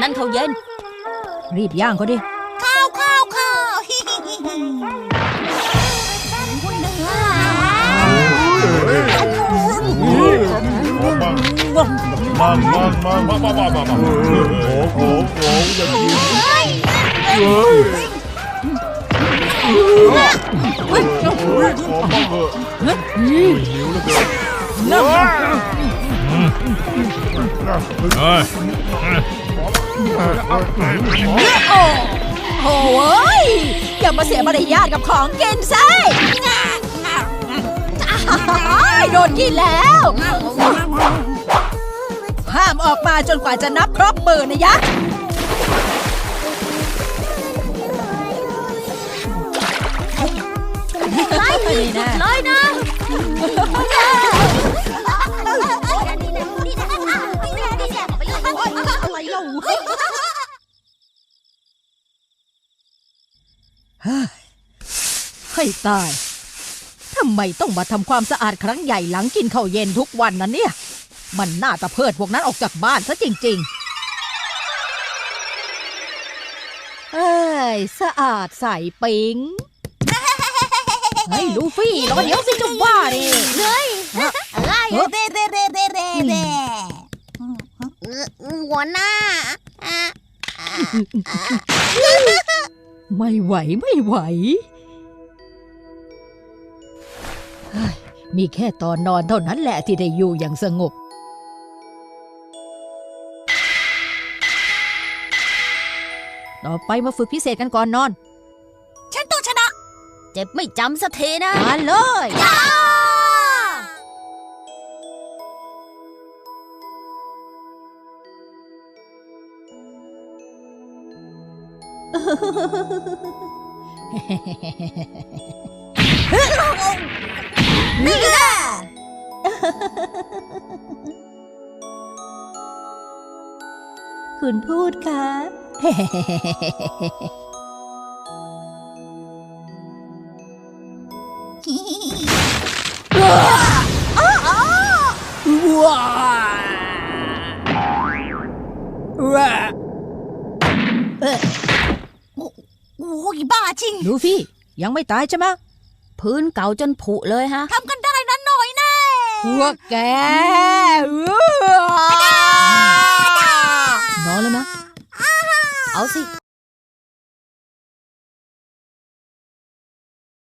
นั่นเขาเย็น รีบย่างเขาดิ ข้าวข้าวข้าวมังมังมังมังมังมังมังโอ้โหโอ้โหอย่างนี้เฮ้ยเฮ้ยขอบ้างเถอะหิวแล้วเกินเฮ้ย โอ้ยอย่ามาเสียมารยาทกับของกินซิโดนกินแล้ว ห้ามออกมาจนกว่าจะนับครบหมื่นนะยะไล่ที่สุดเลยนะอะไรเล่า ให้ตายทำไมต้องมาทำความสะอาดครั้งใหญ่หลังกินข้าวเย็นทุกวันนั้นเนี่ย มันน่าตะเพิดพวกนั้นออกจากบ้านซะจริง ๆ เอ้ย สะอาดใสปิงเฮ้ยลูฟี่รอเดี๋ยวสิจุ๊บว่าดิอะไรเร่เร่เร่เร่เร่เร่หัวหน้า ไม่ไหวไม่ไหวเฮ้ยมีแค่ตอนนอนเท่านั้นแหละที่ได้อยู่อย่างสงบ ต่อไปมาฝึกพิเศษกันก่อนนอน ฉันต้องชนะ เจ็บไม่จำสักทีนะ มาเลย นี่แหละคุณพูดค่ะว้าว้า โอ้ยบ้าจริง ลูฟี่ ยังไม่ตายใช่ไหมพื้นเก่าจนผุเลยฮะทำกันได้นะหน่อยแน่พวกแกนอนแล้วนะ เอาสิ